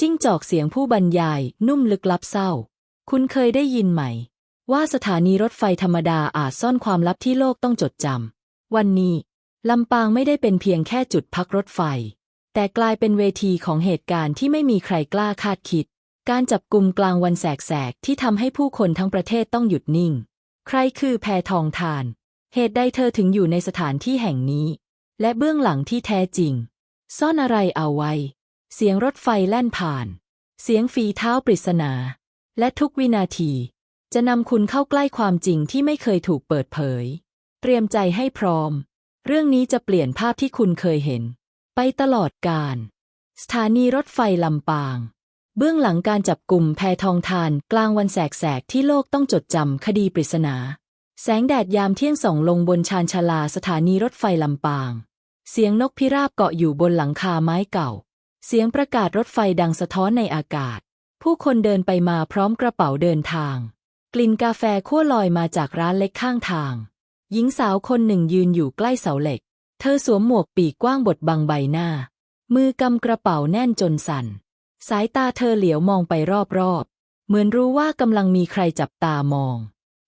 จิ้งจอกเสียงผู้บรรยายนุ่มลึกลับเศร้า คุณเคยได้ยินไหม ว่าสถานีรถไฟธรรมดาอาจซ่อนความลับที่โลกต้องจดจำวันนี้ ลำปางไม่ได้เป็นเพียงแค่จุดพักรถไฟ แต่กลายเป็นเวทีของเหตุการณ์ที่ไม่มีใครกล้าคาดคิด การจับกลุ่มกลางวันแสกๆที่ทำให้ผู้คนทั้งประเทศต้องหยุดนิ่ง ใครคือแพทองทาน เหตุใดเธอถึงอยู่ในสถานที่แห่งนี้ และเบื้องหลังที่แท้จริง ซ่อนอะไรเอาไว้ เสียงรถไฟแล่นผ่าน เสียงฝีเท้าปริศนา และทุกวินาที จะนำคุณเข้าใกล้ความจริงที่ไม่เคยถูกเปิดเผย เตรียมใจให้พร้อม เรื่องนี้จะเปลี่ยนภาพที่คุณเคยเห็น ไปตลอดกาลสถานีรถไฟลำปาง เบื้องหลังการจับกลุ่มแพทองทานกลางวันแสกๆที่โลกต้องจดจำคดีปริศนา แสงแดดยามเที่ยงส่องลงบนชานชาลาสถานีรถไฟลำปาง เสียงนกพิราบเกาะอยู่บนหลังคาไม้เก่า เสียงประกาศรถไฟดังสะท้อนในอากาศ ผู้คนเดินไปมาพร้อมกระเป๋าเดินทาง กลิ่นกาแฟคั่วลอยมาจากร้านเล็กข้างทาง หญิงสาวคนหนึ่งยืนอยู่ใกล้เสาเหล็ก เธอสวมหมวกปีกกว้างบดบังใบหน้า มือกำกระเป๋าแน่นจนสั่น สายตาเธอเหลียวมองไปรอบๆ เหมือนรู้ว่ากำลังมีใครจับตามอง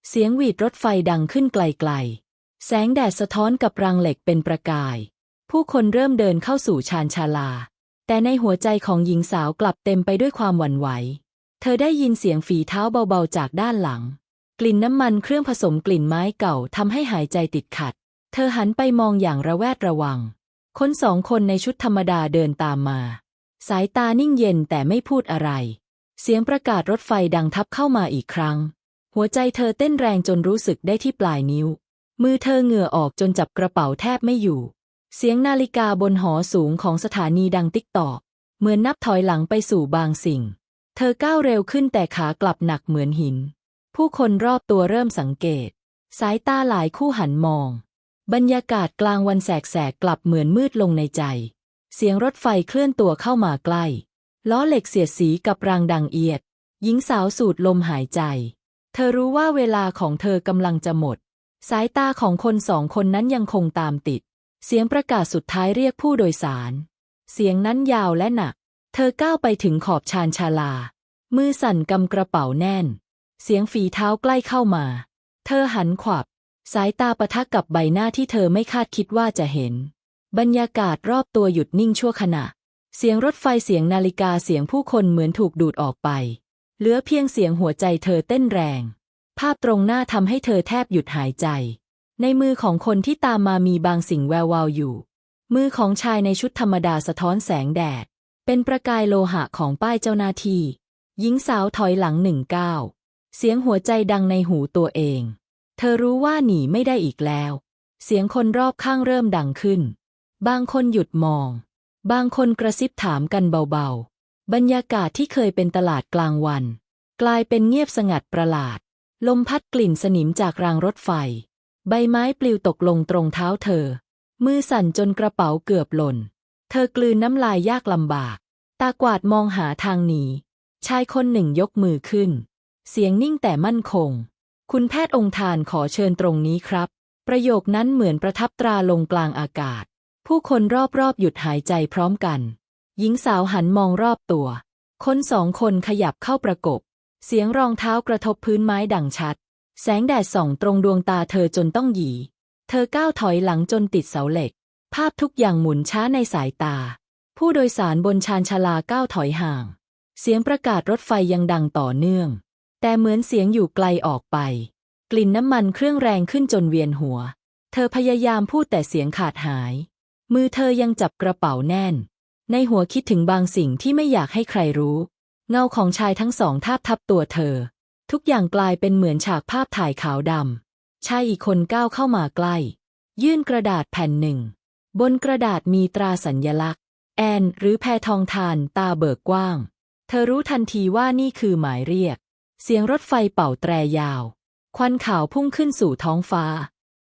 เสียงหวีดรถไฟดังขึ้นไกลๆ แสงแดดสะท้อนกับรังเหล็กเป็นประกาย ผู้คนเริ่มเดินเข้าสู่ชานชาลา แต่ในหัวใจของหญิงสาวกลับเต็มไปด้วยความหวั่นไหว เธอได้ยินเสียงฝีเท้าเบาๆจากด้านหลัง กลิ่นน้ำมันเครื่องผสมกลิ่นไม้เก่าทำให้หายใจติดขัด เธอหันไปมองอย่างระแวดระวัง คนสองคนในชุดธรรมดาเดินตามมา สายตานิ่งเย็นแต่ไม่พูดอะไร เสียงประกาศรถไฟดังทับเข้ามาอีกครั้ง หัวใจเธอเต้นแรงจนรู้สึกได้ที่ปลายนิ้ว มือเธอเหงื่อออกจนจับกระเป๋าแทบไม่อยู่ เสียงนาฬิกาบนหอสูงของสถานีดังติ๊กตอก เหมือนนับถอยหลังไปสู่บางสิ่ง เธอก้าวเร็วขึ้นแต่ขากลับหนักเหมือนหิน ผู้คนรอบตัวเริ่มสังเกต สายตาหลายคู่หันมอง บรรยากาศกลางวันแสกๆกลับเหมือนมืดลงในใจ เสียงรถไฟเคลื่อนตัวเข้ามาใกล้ล้อเหล็กเสียดสีกับรางดังเอียด หญิงสาวสูดลมหายใจ เธอรู้ว่าเวลาของเธอกำลังจะหมด สายตาของคนสองคนนั้นยังคงตามติด เสียงประกาศสุดท้ายเรียกผู้โดยสาร เสียงนั้นยาวและหนัก เธอก้าวไปถึงขอบชานชาลา มือสั่นกำกระเป๋าแน่น เสียงฝีเท้าใกล้เข้ามา เธอหันขวับ สายตาประทะกับใบหน้าที่เธอไม่คาดคิดว่าจะเห็น บรรยากาศรอบตัวหยุดนิ่งชั่วขณะ เสียงรถไฟเสียงนาฬิกาเสียงผู้คนเหมือนถูกดูดออกไป เหลือเพียงเสียงหัวใจเธอเต้นแรง ภาพตรงหน้าทำให้เธอแทบหยุดหายใจ ในมือของคนที่ตามมามีบางสิ่งแวววาวอยู่ มือของชายในชุดธรรมดาสะท้อนแสงแดด เป็นประกายโลหะของป้ายเจ้าหน้าที่ หญิงสาวถอยหลังหนึ่งก้าวเสียงหัวใจดังในหูตัวเอง เธอรู้ว่าหนีไม่ได้อีกแล้ว เสียงคนรอบข้างเริ่มดังขึ้น บางคนหยุดมอง บางคนกระซิบถามกันเบาๆ บรรยากาศที่เคยเป็นตลาดกลางวัน กลายเป็นเงียบสงัดประหลาด ลมพัดกลิ่นสนิมจากรางรถไฟ ใบไม้ปลิวตกลงตรงเท้าเธอ มือสั่นจนกระเป๋าเกือบหล่น เธอกลืนน้ำลายยากลำบาก ตากวาดมองหาทางหนี ชายคนหนึ่งยกมือขึ้น เสียงนิ่งแต่มั่นคง คุณแพทย์องค์ทานขอเชิญตรงนี้ครับ ประโยคนั้นเหมือนประทับตราลงกลางอากาศ ผู้คนรอบๆหยุดหายใจพร้อมกัน หญิงสาวหันมองรอบตัว คนสองคนขยับเข้าประกบ เสียงรองเท้ากระทบพื้นไม้ดังชัด แสงแดดส่องตรงดวงตาเธอจนต้องหยี เธอก้าวถอยหลังจนติดเสาเหล็ก ภาพทุกอย่างหมุนช้าในสายตา ผู้โดยสารบนชานชาลาก้าวถอยห่าง เสียงประกาศรถไฟยังดังต่อเนื่อง แต่เหมือนเสียงอยู่ไกลออกไป กลิ่นน้ำมันเครื่องแรงขึ้นจนเวียนหัว เธอพยายามพูดแต่เสียงขาดหาย มือเธอยังจับกระเป๋าแน่น ในหัวคิดถึงบางสิ่งที่ไม่อยากให้ใครรู้ เงาของชายทั้งสองทาบทับตัวเธอ ทุกอย่างกลายเป็นเหมือนฉากภาพถ่ายขาวดำชายอีกคนก้าวเข้ามาใกล้ ยื่นกระดาษแผ่นหนึ่ง บนกระดาษมีตราสัญญลักษณ์ แอน หรือแพทองทานตาเบิกกว้าง เธอรู้ทันทีว่านี่คือหมายเรียก เสียงรถไฟเป่าแตรยาว ควันขาวพุ่งขึ้นสู่ท้องฟ้า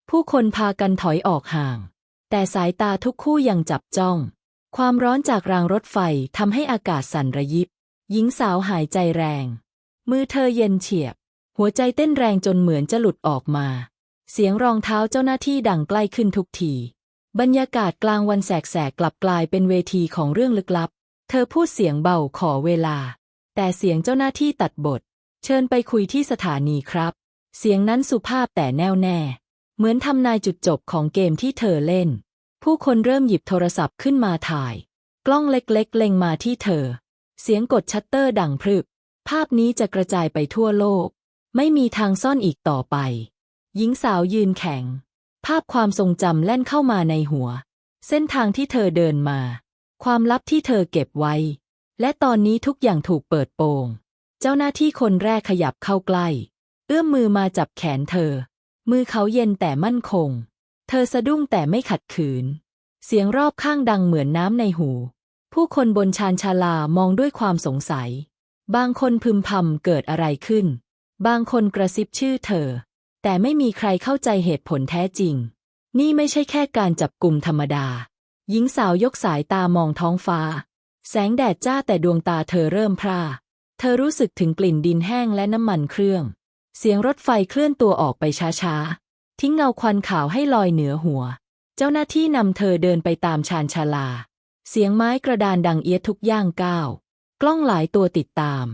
ผู้คนพากันถอยออกห่าง แต่สายตาทุกคู่ยังจับจ้อง ความร้อนจากรางรถไฟทำให้อากาศสั่นระยิบ หญิงสาวหายใจแรง มือเธอเย็นเฉียบ หัวใจเต้นแรงจนเหมือนจะหลุดออกมา เสียงรองเท้าเจ้าหน้าที่ดังใกล้ขึ้นทุกที บรรยากาศกลางวันแสกๆกลับกลายเป็นเวทีของเรื่องลึกลับ เธอพูดเสียงเบาขอเวลา แต่เสียงเจ้าหน้าที่ตัดบท เชิญไปคุยที่สถานีครับ เสียงนั้นสุภาพแต่แน่วแน่ เหมือนทำนายจุดจบของเกมที่เธอเล่น ผู้คนเริ่มหยิบโทรศัพท์ขึ้นมาถ่าย กล้องเล็กๆเล็งมาที่เธอ เสียงกดชัตเตอร์ดังพรึบ ภาพนี้จะกระจายไปทั่วโลก ไม่มีทางซ่อนอีกต่อไป หญิงสาวยืนแข็ง ภาพความทรงจำแล่นเข้ามาในหัว เส้นทางที่เธอเดินมา ความลับที่เธอเก็บไว้ และตอนนี้ทุกอย่างถูกเปิดโปง เจ้าหน้าที่คนแรกขยับเข้าใกล้ เอื้อมมือมาจับแขนเธอ มือเขาเย็นแต่มั่นคง เธอสะดุ้งแต่ไม่ขัดขืน เสียงรอบข้างดังเหมือนน้ำในหู ผู้คนบนชานชาลามองด้วยความสงสัย บางคนพึมพำเกิดอะไรขึ้น บางคนกระซิบชื่อเธอ แต่ไม่มีใครเข้าใจเหตุผลแท้จริง นี่ไม่ใช่แค่การจับกลุ่มธรรมดา หญิงสาวยกสายตามองท้องฟ้า แสงแดดจ้าแต่ดวงตาเธอเริ่มพร่า เธอรู้สึกถึงกลิ่นดินแห้งและน้ำมันเครื่อง เสียงรถไฟเคลื่อนตัวออกไปช้าๆ ทิ้งเงาควันขาวให้ลอยเหนือหัว เจ้าหน้าที่นำเธอเดินไปตามชานชาลา เสียงไม้กระดานดังเอียดทุกย่างก้าว กล้องหลายตัวติดตาม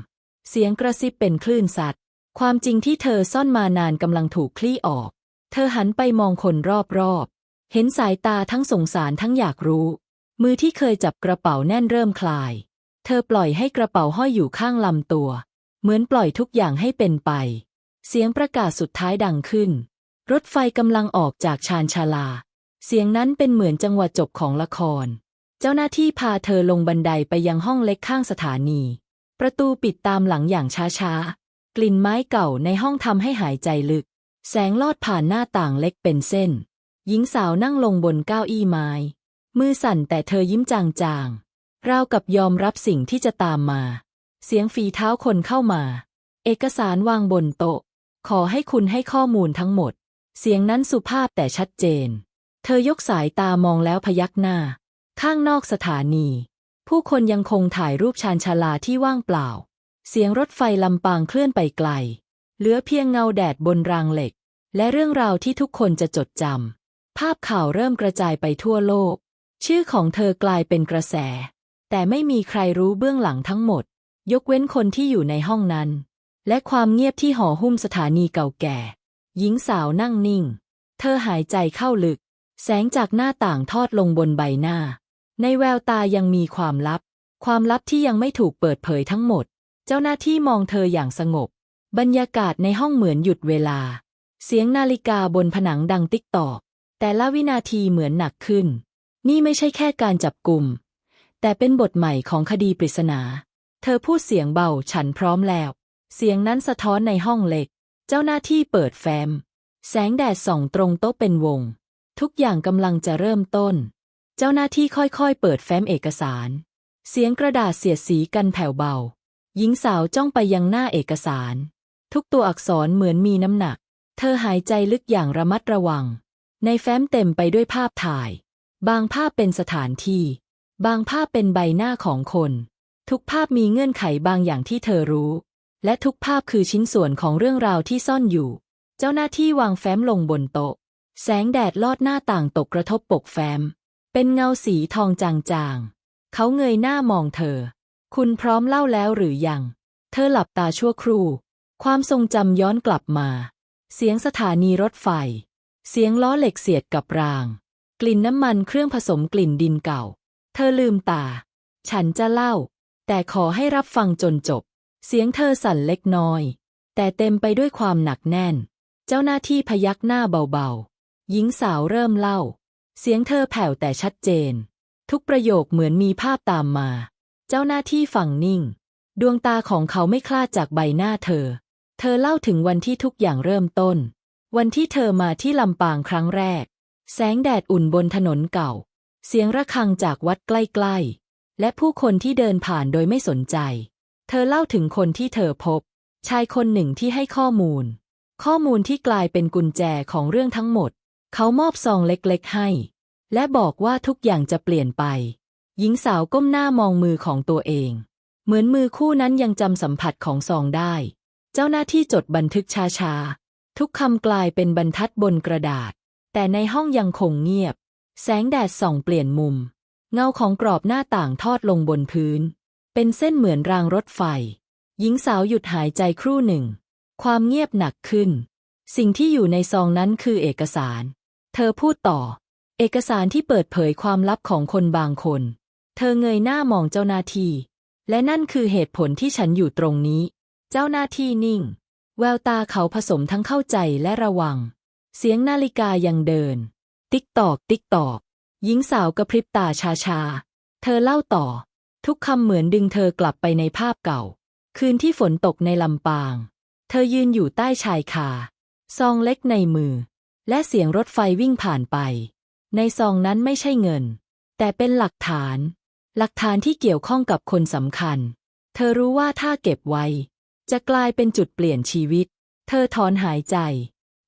เสียงกระซิบเป็นคลื่นสัตว์ ความจริงที่เธอซ่อนมานานกำลังถูกคลี่ออก เธอหันไปมองคนรอบๆ เห็นสายตาทั้งสงสารทั้งอยากรู้ มือที่เคยจับกระเป๋าแน่นเริ่มคลาย เธอปล่อยให้กระเป๋าห้อยอยู่ข้างลำตัว เหมือนปล่อยทุกอย่างให้เป็นไป เสียงประกาศสุดท้ายดังขึ้น รถไฟกำลังออกจากชานชาลา เสียงนั้นเป็นเหมือนจังหวะจบของละคร เจ้าหน้าที่พาเธอลงบันไดไปยังห้องเล็กข้างสถานี ประตูปิดตามหลังอย่างช้าๆ กลิ่นไม้เก่าในห้องทำให้หายใจลึก แสงลอดผ่านหน้าต่างเล็กเป็นเส้น หญิงสาวนั่งลงบนเก้าอี้ไม้ มือสั่นแต่เธอยิ้มจางๆราวกับยอมรับสิ่งที่จะตามมา เสียงฝีเท้าคนเข้ามา เอกสารวางบนโต๊ะ ขอให้คุณให้ข้อมูลทั้งหมด เสียงนั้นสุภาพแต่ชัดเจน เธอยกสายตามองแล้วพยักหน้า ข้างนอกสถานี ผู้คนยังคงถ่ายรูปชานชาลาที่ว่างเปล่า เสียงรถไฟลำปางเคลื่อนไปไกล เหลือเพียงเงาแดดบนรางเหล็ก และเรื่องราวที่ทุกคนจะจดจำภาพข่าวเริ่มกระจายไปทั่วโลก ชื่อของเธอกลายเป็นกระแส แต่ไม่มีใครรู้เบื้องหลังทั้งหมด ยกเว้นคนที่อยู่ในห้องนั้น และความเงียบที่ห่อหุ้มสถานีเก่าแก่ หญิงสาวนั่งนิ่ง เธอหายใจเข้าลึก แสงจากหน้าต่างทอดลงบนใบหน้า ในแววตายังมีความลับ ความลับที่ยังไม่ถูกเปิดเผยทั้งหมด เจ้าหน้าที่มองเธออย่างสงบ บรรยากาศในห้องเหมือนหยุดเวลา เสียงนาฬิกาบนผนังดังติ๊กตอก แต่ละวินาทีเหมือนหนักขึ้น นี่ไม่ใช่แค่การจับกลุ่ม แต่เป็นบทใหม่ของคดีปริศนา เธอพูดเสียงเบาฉันพร้อมแล้ว เสียงนั้นสะท้อนในห้องเล็ก เจ้าหน้าที่เปิดแฟ้ม แสงแดดส่องตรงโต๊ะเป็นวง ทุกอย่างกำลังจะเริ่มต้น เจ้าหน้าที่ค่อยๆ เปิดแฟ้มเอกสาร เสียงกระดาษเสียดสีกันแผ่วเบา หญิงสาวจ้องไปยังหน้าเอกสาร ทุกตัวอักษรเหมือนมีน้ำหนัก เธอหายใจลึกอย่างระมัดระวัง ในแฟ้มเต็มไปด้วยภาพถ่าย บางภาพเป็นสถานที่ บางภาพเป็นใบหน้าของคน ทุกภาพมีเงื่อนไขบางอย่างที่เธอรู้ และทุกภาพคือชิ้นส่วนของเรื่องราวที่ซ่อนอยู่ เจ้าหน้าที่วางแฟ้มลงบนโต๊ะ แสงแดดลอดหน้าต่างตกกระทบปกแฟ้ม เป็นเงาสีทองจางๆ เขาเงยหน้ามองเธอ คุณพร้อมเล่าแล้วหรือยัง เธอหลับตาชั่วครู่ ความทรงจำย้อนกลับมา เสียงสถานีรถไฟ เสียงล้อเหล็กเสียดกับราง กลิ่นน้ำมันเครื่องผสมกลิ่นดินเก่า เธอลืมตา ฉันจะเล่า แต่ขอให้รับฟังจนจบ เสียงเธอสั่นเล็กน้อย แต่เต็มไปด้วยความหนักแน่น เจ้าหน้าที่พยักหน้าเบาๆ หญิงสาวเริ่มเล่า เสียงเธอแผ่วแต่ชัดเจน ทุกประโยคเหมือนมีภาพตามมา เจ้าหน้าที่ฟังนิ่ง ดวงตาของเขาไม่คลาดจากใบหน้าเธอ เธอเล่าถึงวันที่ทุกอย่างเริ่มต้น วันที่เธอมาที่ลำปางครั้งแรก แสงแดดอุ่นบนถนนเก่า เสียงระฆังจากวัดใกล้ๆ และผู้คนที่เดินผ่านโดยไม่สนใจ เธอเล่าถึงคนที่เธอพบ ชายคนหนึ่งที่ให้ข้อมูล ข้อมูลที่กลายเป็นกุญแจของเรื่องทั้งหมด เขามอบซองเล็กๆให้ และบอกว่าทุกอย่างจะเปลี่ยนไป หญิงสาวก้มหน้ามองมือของตัวเอง เหมือนมือคู่นั้นยังจำสัมผัสของซองได้ เจ้าหน้าที่จดบันทึกช้าๆ ทุกคำกลายเป็นบรรทัดบนกระดาษ แต่ในห้องยังคงเงียบ แสงแดดส่องเปลี่ยนมุม เงาของกรอบหน้าต่างทอดลงบนพื้น เป็นเส้นเหมือนรางรถไฟ หญิงสาวหยุดหายใจครู่หนึ่ง ความเงียบหนักขึ้น สิ่งที่อยู่ในซองนั้นคือเอกสาร เธอพูดต่อ เอกสารที่เปิดเผยความลับของคนบางคน เธอเงยหน้ามองเจ้าหน้าที่ และนั่นคือเหตุผลที่ฉันอยู่ตรงนี้ เจ้าหน้าที่นิ่ง แววตาเขาผสมทั้งเข้าใจและระวัง เสียงนาฬิกายังเดิน ติ๊กตอก ติ๊กตอก หญิงสาวกระพริบตาชาชาๆเธอเล่าต่อ ทุกคำเหมือนดึงเธอกลับไปในภาพเก่า คืนที่ฝนตกในลำปาง เธอยืนอยู่ใต้ชายคา ซองเล็กในมือ และเสียงรถไฟวิ่งผ่านไป ในซองนั้นไม่ใช่เงิน แต่เป็นหลักฐาน หลักฐานที่เกี่ยวข้องกับคนสำคัญ เธอรู้ว่าถ้าเก็บไว้ จะกลายเป็นจุดเปลี่ยนชีวิต เธอถอนหายใจ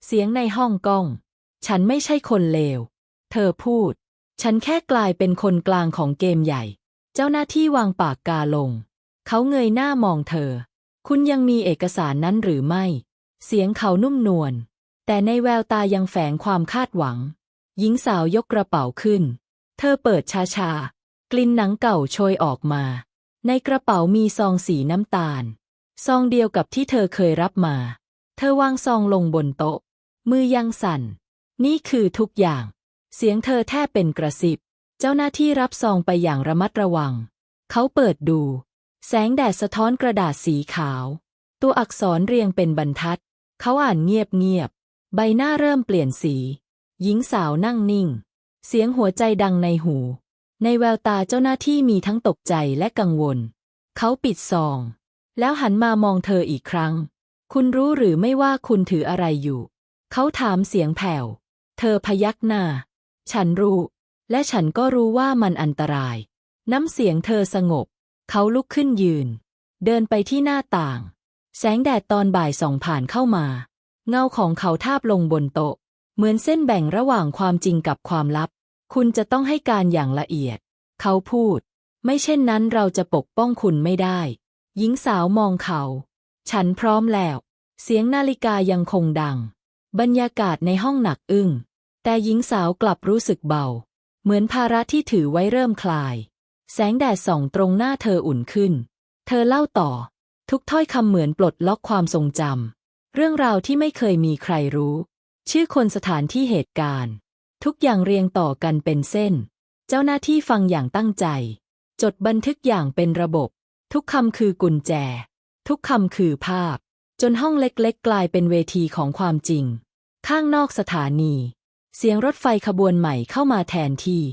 เสียงในห้องกล้อง ฉันไม่ใช่คนเลว เธอพูด ฉันแค่กลายเป็นคนกลางของเกมใหญ่ เจ้าหน้าที่วางปากกาลง เขาเงยหน้ามองเธอ คุณยังมีเอกสารนั้นหรือไม่ เสียงเขานุ่มนวล แต่ในแววตายังแฝงความคาดหวัง หญิงสาวยกกระเป๋าขึ้น เธอเปิดช้ากลิ่นหนังเก่าโชยออกมา ในกระเป๋ามีซองสีน้ำตาล ซองเดียวกับที่เธอเคยรับมา เธอวางซองลงบนโต๊ะ มือยังสั่น นี่คือทุกอย่าง เสียงเธอแทบเป็นกระซิบ เจ้าหน้าที่รับซองไปอย่างระมัดระวัง เขาเปิดดู แสงแดดสะท้อนกระดาษสีขาว ตัวอักษรเรียงเป็นบรรทัด เขาอ่านเงียบเงียบ ใบหน้าเริ่มเปลี่ยนสี หญิงสาวนั่งนิ่ง เสียงหัวใจดังในหู ในแววตาเจ้าหน้าที่มีทั้งตกใจและกังวล เขาปิดซอง แล้วหันมามองเธออีกครั้ง คุณรู้หรือไม่ว่าคุณถืออะไรอยู่ เขาถามเสียงแผ่ว เธอพยักหน้า ฉันรู้ และฉันก็รู้ว่ามันอันตราย น้ำเสียงเธอสงบ เขาลุกขึ้นยืน เดินไปที่หน้าต่าง แสงแดดตอนบ่ายส่องผ่านเข้ามา เงาของเขาทาบลงบนโต๊ะ เหมือนเส้นแบ่งระหว่างความจริงกับความลับ คุณจะต้องให้การอย่างละเอียด เขาพูด ไม่เช่นนั้นเราจะปกป้องคุณไม่ได้ หญิงสาวมองเขา ฉันพร้อมแล้ว เสียงนาฬิกายังคงดัง บรรยากาศในห้องหนักอึ้ง แต่หญิงสาวกลับรู้สึกเบา เหมือนภาระที่ถือไว้เริ่มคลาย แสงแดดส่องตรงหน้าเธออุ่นขึ้น เธอเล่าต่อ ทุกถ้อยคำเหมือนปลดล็อกความทรงจำ เรื่องราวที่ไม่เคยมีใครรู้ ชื่อคนสถานที่เหตุการณ์ ทุกอย่างเรียงต่อกันเป็นเส้น เจ้าหน้าที่ฟังอย่างตั้งใจ จดบันทึกอย่างเป็นระบบ ทุกคำคือกุญแจ ทุกคำคือภาพ จนห้องเล็กๆ กลายเป็นเวทีของความจริง ข้างนอกสถานี เสียงรถไฟขบวนใหม่เข้ามาแทนที่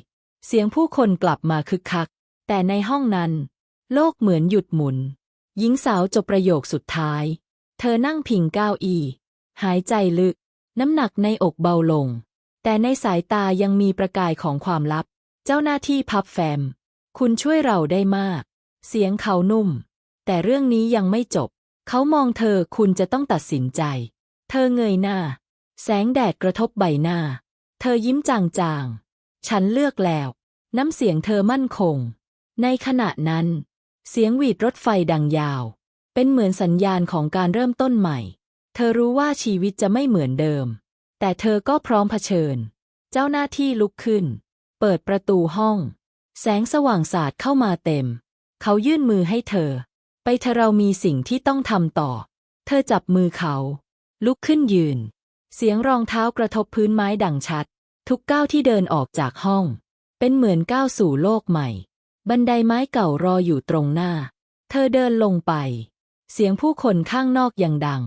เสียงผู้คนกลับมาคึกคัก แต่ในห้องนั้น โลกเหมือนหยุดหมุน หญิงสาวจบประโยคสุดท้าย เธอนั่งพิงเก้าอี้หายใจลึก น้ำหนักในอกเบาลง แต่ในสายตายังมีประกายของความลับ เจ้าหน้าที่พับแฟม คุณช่วยเราได้มาก เสียงเขานุ่ม แต่เรื่องนี้ยังไม่จบ เขามองเธอคุณจะต้องตัดสินใจ เธอเงยหน้า แสงแดดกระทบใบหน้า เธอยิ้มจางๆ ฉันเลือกแล้ว น้ำเสียงเธอมั่นคง ในขณะนั้น เสียงหวีดรถไฟดังยาว เป็นเหมือนสัญญาณของการเริ่มต้นใหม่ เธอรู้ว่าชีวิตจะไม่เหมือนเดิม แต่เธอก็พร้อมเผชิญ เจ้าหน้าที่ลุกขึ้น เปิดประตูห้อง แสงสว่างสาดเข้ามาเต็ม เขายื่นมือให้เธอ ไปเธอเรามีสิ่งที่ต้องทำต่อ เธอจับมือเขา ลุกขึ้นยืน เสียงรองเท้ากระทบพื้นไม้ดังชัด ทุกก้าวที่เดินออกจากห้อง เป็นเหมือนก้าวสู่โลกใหม่ บันไดไม้เก่ารออยู่ตรงหน้า เธอเดินลงไป เสียงผู้คนข้างนอกยังดัง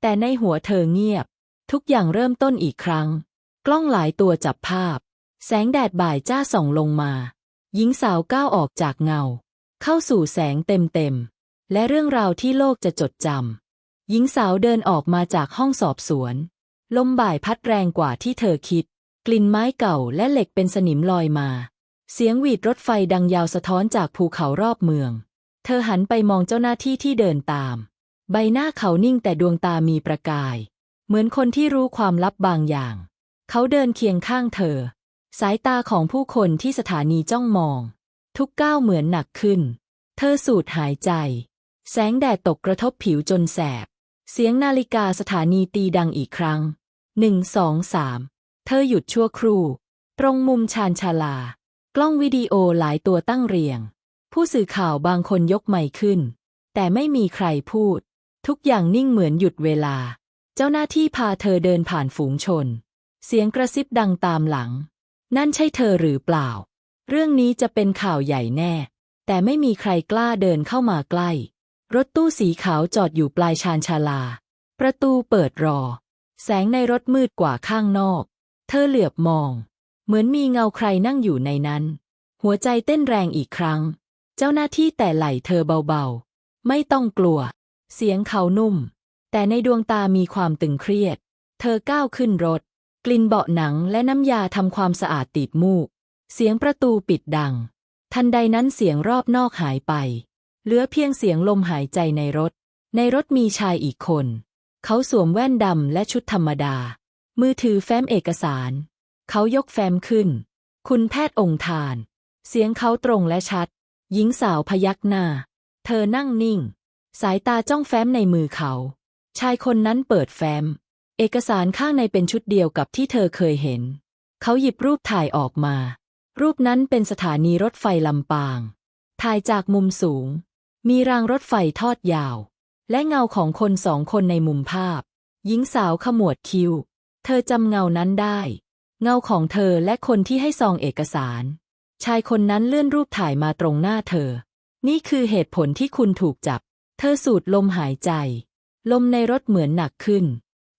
แต่ในหัวเธอเงียบ ทุกอย่างเริ่มต้นอีกครั้ง กล้องหลายตัวจับภาพ แสงแดดบ่ายจ้าส่องลงมา หญิงสาวก้าวออกจากเงา เข้าสู่แสงเต็มๆ และเรื่องราวที่โลกจะจดจำหญิงสาวเดินออกมาจากห้องสอบสวน ลมบ่ายพัดแรงกว่าที่เธอคิด กลิ่นไม้เก่าและเหล็กเป็นสนิมลอยมา เสียงหวีดรถไฟดังยาวสะท้อนจากภูเขารอบเมือง เธอหันไปมองเจ้าหน้าที่ที่เดินตาม ใบหน้าเขานิ่งแต่ดวงตามีประกาย เหมือนคนที่รู้ความลับบางอย่าง เขาเดินเคียงข้างเธอ สายตาของผู้คนที่สถานีจ้องมอง ทุกก้าวเหมือนหนักขึ้น เธอสูดหายใจ แสงแดดตกกระทบผิวจนแสบ เสียงนาฬิกาสถานีตีดังอีกครั้งหนึ่งสองสามเธอหยุดชั่วครู่ ตรงมุมชานชาลา กล้องวิดีโอหลายตัวตั้งเรียง ผู้สื่อข่าวบางคนยกไมค์ขึ้น แต่ไม่มีใครพูด ทุกอย่างนิ่งเหมือนหยุดเวลา เจ้าหน้าที่พาเธอเดินผ่านฝูงชน เสียงกระซิบดังตามหลัง นั่นใช่เธอหรือเปล่า เรื่องนี้จะเป็นข่าวใหญ่แน่ แต่ไม่มีใครกล้าเดินเข้ามาใกล้ รถตู้สีขาวจอดอยู่ปลายชานชาลา ประตูเปิดรอ แสงในรถมืดกว่าข้างนอก เธอเหลือบมอง เหมือนมีเงาใครนั่งอยู่ในนั้น หัวใจเต้นแรงอีกครั้ง เจ้าหน้าที่แต่ไหล่เธอเบาๆ ไม่ต้องกลัว เสียงเขานุ่ม แต่ในดวงตามีความตึงเครียด เธอก้าวขึ้นรถ กลิ่นเบาะหนังและน้ำยาทำความสะอาดติดมูก เสียงประตูปิดดัง ทันใดนั้นเสียงรอบนอกหายไป เหลือเพียงเสียงลมหายใจในรถ ในรถมีชายอีกคน เขาสวมแว่นดำและชุดธรรมดา มือถือแฟ้มเอกสาร เขายกแฟ้มขึ้น คุณแพทย์องค์ทาน เสียงเขาตรงและชัด หญิงสาวพยักหน้า เธอนั่งนิ่ง สายตาจ้องแฟ้มในมือเขา ชายคนนั้นเปิดแฟ้ม เอกสารข้างในเป็นชุดเดียวกับที่เธอเคยเห็น เขาหยิบรูปถ่ายออกมา รูปนั้นเป็นสถานีรถไฟลำปาง ถ่ายจากมุมสูง มีรางรถไฟทอดยาว และเงาของคนสองคนในมุมภาพ หญิงสาวขมวดคิ้ว เธอจำเงานั้นได้ เงาของเธอและคนที่ให้ซองเอกสาร ชายคนนั้นเลื่อนรูปถ่ายมาตรงหน้าเธอ นี่คือเหตุผลที่คุณถูกจับ เธอสูดลมหายใจ ลมในรถเหมือนหนักขึ้น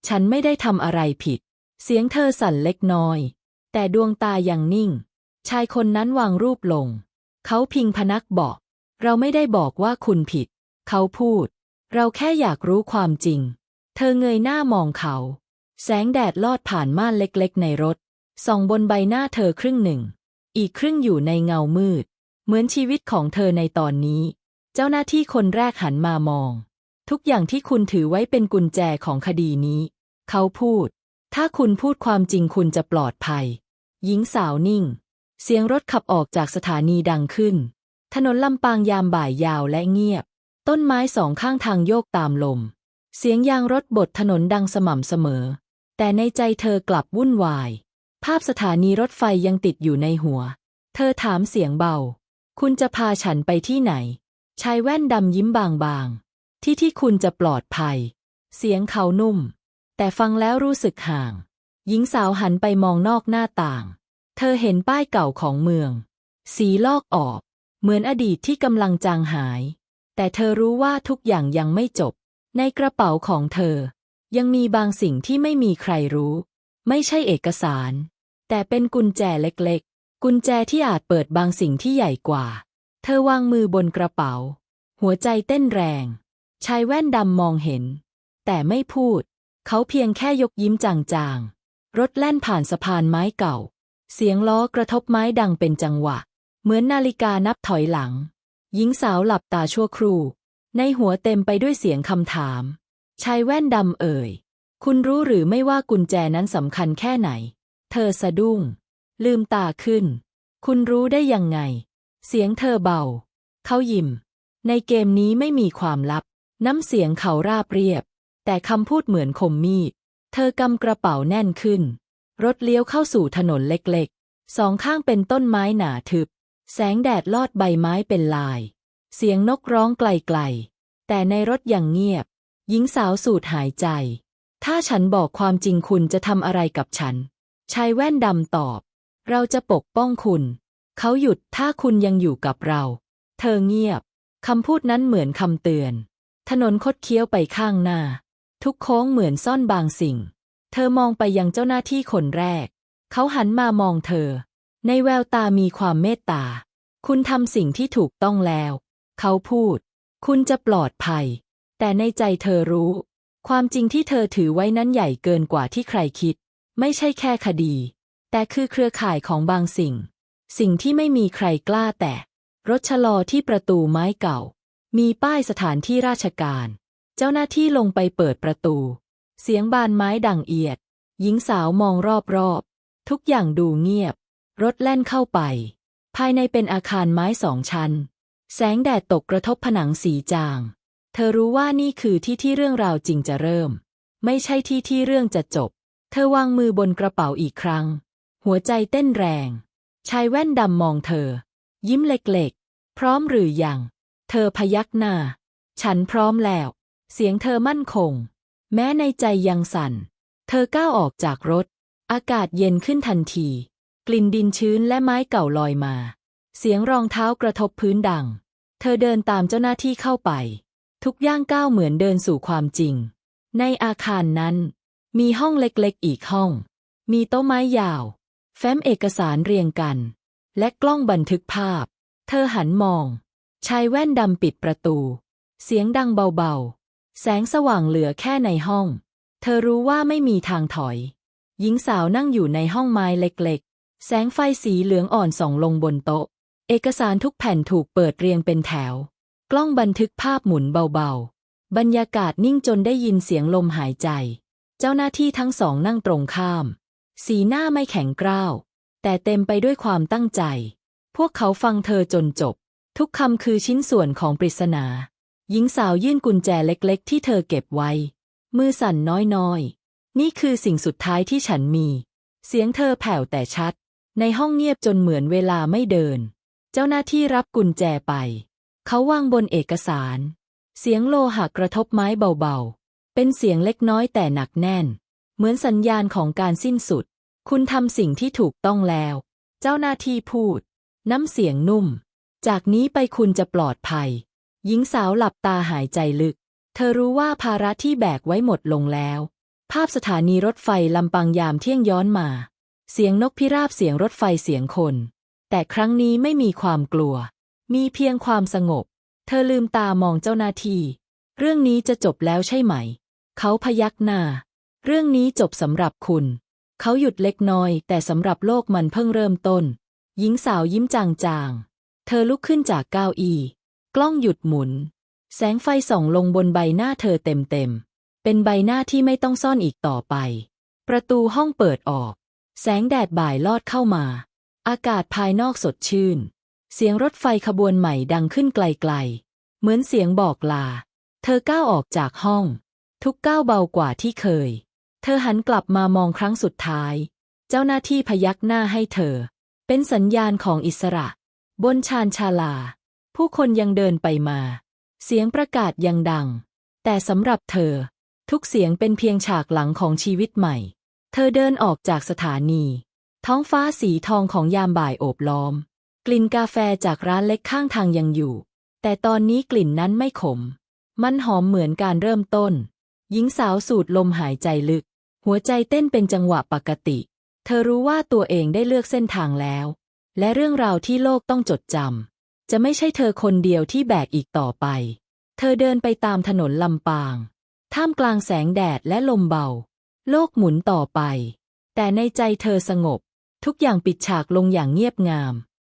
ฉันไม่ได้ทำอะไรผิด เสียงเธอสั่นเล็กน้อย แต่ดวงตายังนิ่ง ชายคนนั้นวางรูปลง เขาพิงพนักบอก เราไม่ได้บอกว่าคุณผิด เขาพูด เราแค่อยากรู้ความจริง เธอเงยหน้ามองเขา แสงแดดลอดผ่านม่านเล็กๆ ในรถส่องบนใบหน้าเธอครึ่งหนึ่ง อีกครึ่งอยู่ในเงามืด เหมือนชีวิตของเธอในตอนนี้ เจ้าหน้าที่คนแรกหันมามอง ทุกอย่างที่คุณถือไว้เป็นกุญแจของคดีนี้ เขาพูด ถ้าคุณพูดความจริงคุณจะปลอดภัย หญิงสาวนิ่ง เสียงรถขับออกจากสถานีดังขึ้น ถนนลำปางยามบ่ายยาวและเงียบ ต้นไม้สองข้างทางโยกตามลม เสียงยางรถบดถนนดังสม่ำเสมอ แต่ในใจเธอกลับวุ่นวาย ภาพสถานีรถไฟยังติดอยู่ในหัว เธอถามเสียงเบา คุณจะพาฉันไปที่ไหน ชายแว่นดำยิ้มบางๆ ที่ที่คุณจะปลอดภัย เสียงเขานุ่ม แต่ฟังแล้วรู้สึกห่าง หญิงสาวหันไปมองนอกหน้าต่าง เธอเห็นป้ายเก่าของเมือง สีลอกออก เหมือนอดีตที่กำลังจางหาย แต่เธอรู้ว่าทุกอย่างยังไม่จบ ในกระเป๋าของเธอ ยังมีบางสิ่งที่ไม่มีใครรู้ ไม่ใช่เอกสาร แต่เป็นกุญแจเล็กๆ กุญแจที่อาจเปิดบางสิ่งที่ใหญ่กว่า เธอวางมือบนกระเป๋า หัวใจเต้นแรง ชายแว่นดำมองเห็น แต่ไม่พูด เขาเพียงแค่ยกยิ้มจางๆ รถแล่นผ่านสะพานไม้เก่า เสียงล้อกระทบไม้ดังเป็นจังหวะ เหมือนนาฬิกานับถอยหลัง หญิงสาวหลับตาชั่วครู่ ในหัวเต็มไปด้วยเสียงคำถาม ชายแว่นดำเอ่ย คุณรู้หรือไม่ว่ากุญแจนั้นสำคัญแค่ไหน เธอสะดุ้ง ลืมตาขึ้น คุณรู้ได้ยังไง เสียงเธอเบา เขายิ้ม ในเกมนี้ไม่มีความลับ น้ำเสียงเขาราบเรียบ แต่คำพูดเหมือนคมมีด เธอกำกระเป๋าแน่นขึ้น รถเลี้ยวเข้าสู่ถนนเล็กๆ สองข้างเป็นต้นไม้หนาทึบ แสงแดดลอดใบไม้เป็นลาย เสียงนกร้องไกลๆ แต่ในรถยังเงียบ หญิงสาวสูดหายใจ ถ้าฉันบอกความจริงคุณจะทำอะไรกับฉัน ชายแว่นดำตอบ เราจะปกป้องคุณ เขาหยุดถ้าคุณยังอยู่กับเรา เธอเงียบ คำพูดนั้นเหมือนคำเตือน ถนนคดเคี้ยวไปข้างหน้า ทุกโค้งเหมือนซ่อนบางสิ่ง เธอมองไปยังเจ้าหน้าที่คนแรก เขาหันมามองเธอ ในแววตามีความเมตตา คุณทำสิ่งที่ถูกต้องแล้ว เขาพูด คุณจะปลอดภัย แต่ในใจเธอรู้ ความจริงที่เธอถือไว้นั้นใหญ่เกินกว่าที่ใครคิด ไม่ใช่แค่คดี แต่คือเครือข่ายของบางสิ่ง สิ่งที่ไม่มีใครกล้าแตะรถชะลอที่ประตูไม้เก่า มีป้ายสถานที่ราชการ เจ้าหน้าที่ลงไปเปิดประตู เสียงบานไม้ดังเอียด หญิงสาวมองรอบๆ ทุกอย่างดูเงียบ รถแล่นเข้าไป ภายในเป็นอาคารไม้สองชั้น แสงแดดตกกระทบผนังสีจาง เธอรู้ว่านี่คือที่ที่เรื่องราวจริงจะเริ่ม ไม่ใช่ที่ที่เรื่องจะจบ เธอวางมือบนกระเป๋าอีกครั้ง หัวใจเต้นแรง ชายแว่นดำมองเธอ ยิ้มเล็กๆ พร้อมหรือยัง เธอพยักหน้า ฉันพร้อมแล้ว เสียงเธอมั่นคง แม้ในใจยังสั่น เธอก้าวออกจากรถ อากาศเย็นขึ้นทันที กลิ่นดินชื้นและไม้เก่าลอยมา เสียงรองเท้ากระทบพื้นดัง เธอเดินตามเจ้าหน้าที่เข้าไป ทุกย่างก้าวเหมือนเดินสู่ความจริง ในอาคารนั้น มีห้องเล็กๆอีกห้อง มีโต๊ะไม้ยาว แฟ้มเอกสารเรียงกัน และกล้องบันทึกภาพ เธอหันมอง ชายแว่นดำปิดประตู เสียงดังเบาๆ แสงสว่างเหลือแค่ในห้อง เธอรู้ว่าไม่มีทางถอย หญิงสาวนั่งอยู่ในห้องไม้เล็กๆ แสงไฟสีเหลืองอ่อนส่องลงบนโต๊ะ เอกสารทุกแผ่นถูกเปิดเรียงเป็นแถว กล้องบันทึกภาพหมุนเบาๆ บรรยากาศนิ่งจนได้ยินเสียงลมหายใจ เจ้าหน้าที่ทั้งสองนั่งตรงข้าม สีหน้าไม่แข็งกร้าว แต่เต็มไปด้วยความตั้งใจ พวกเขาฟังเธอจนจบ ทุกคำคือชิ้นส่วนของปริศนา หญิงสาวยื่นกุญแจเล็กๆ ที่เธอเก็บไว้ มือสั่นน้อยๆ นี่คือสิ่งสุดท้ายที่ฉันมี เสียงเธอแผ่วแต่ชัด ในห้องเงียบจนเหมือนเวลาไม่เดิน เจ้าหน้าที่รับกุญแจไป เขาวางบนเอกสาร เสียงโลหะกระทบไม้เบาๆ เป็นเสียงเล็กน้อยแต่หนักแน่น เหมือนสัญญาณของการสิ้นสุด คุณทำสิ่งที่ถูกต้องแล้ว เจ้าหน้าที่พูด น้ำเสียงนุ่ม จากนี้ไปคุณจะปลอดภัย หญิงสาวหลับตาหายใจลึก เธอรู้ว่าภาระที่แบกไว้หมดลงแล้ว ภาพสถานีรถไฟลำปางยามเที่ยงย้อนมา เสียงนกพิราบเสียงรถไฟเสียงคน แต่ครั้งนี้ไม่มีความกลัว มีเพียงความสงบ เธอลืมตามองเจ้าหน้าที่ เรื่องนี้จะจบแล้วใช่ไหม เขาพยักหน้า เรื่องนี้จบสำหรับคุณ เขาหยุดเล็กน้อย แต่สำหรับโลกมันเพิ่งเริ่มต้น หญิงสาวยิ้มจางๆ เธอลุกขึ้นจากเก้าอี้ กล้องหยุดหมุน แสงไฟส่องลงบนใบหน้าเธอเต็มๆ เป็นใบหน้าที่ไม่ต้องซ่อนอีกต่อไป ประตูห้องเปิดออก แสงแดดบ่ายลอดเข้ามา อากาศภายนอกสดชื่น เสียงรถไฟขบวนใหม่ดังขึ้นไกลๆ เหมือนเสียงบอกลา เธอก้าวออกจากห้อง ทุกก้าวเบากว่าที่เคย เธอหันกลับมามองครั้งสุดท้าย เจ้าหน้าที่พยักหน้าให้เธอ เป็นสัญญาณของอิสระ บนชานชาลา ผู้คนยังเดินไปมา เสียงประกาศยังดัง แต่สำหรับเธอ ทุกเสียงเป็นเพียงฉากหลังของชีวิตใหม่ เธอเดินออกจากสถานี ท้องฟ้าสีทองของยามบ่ายโอบล้อม กลิ่นกาแฟจากร้านเล็กข้างทางยังอยู่ แต่ตอนนี้กลิ่นนั้นไม่ขม มันหอมเหมือนการเริ่มต้น หญิงสาวสูดลมหายใจลึก หัวใจเต้นเป็นจังหวะปกติ เธอรู้ว่าตัวเองได้เลือกเส้นทางแล้ว และเรื่องราวที่โลกต้องจดจำจะไม่ใช่เธอคนเดียวที่แบกอีกต่อไป เธอเดินไปตามถนนลำปาง ท่ามกลางแสงแดดและลมเบา โลกหมุนต่อไป แต่ในใจเธอสงบ ทุกอย่างปิดฉากลงอย่างเงียบงาม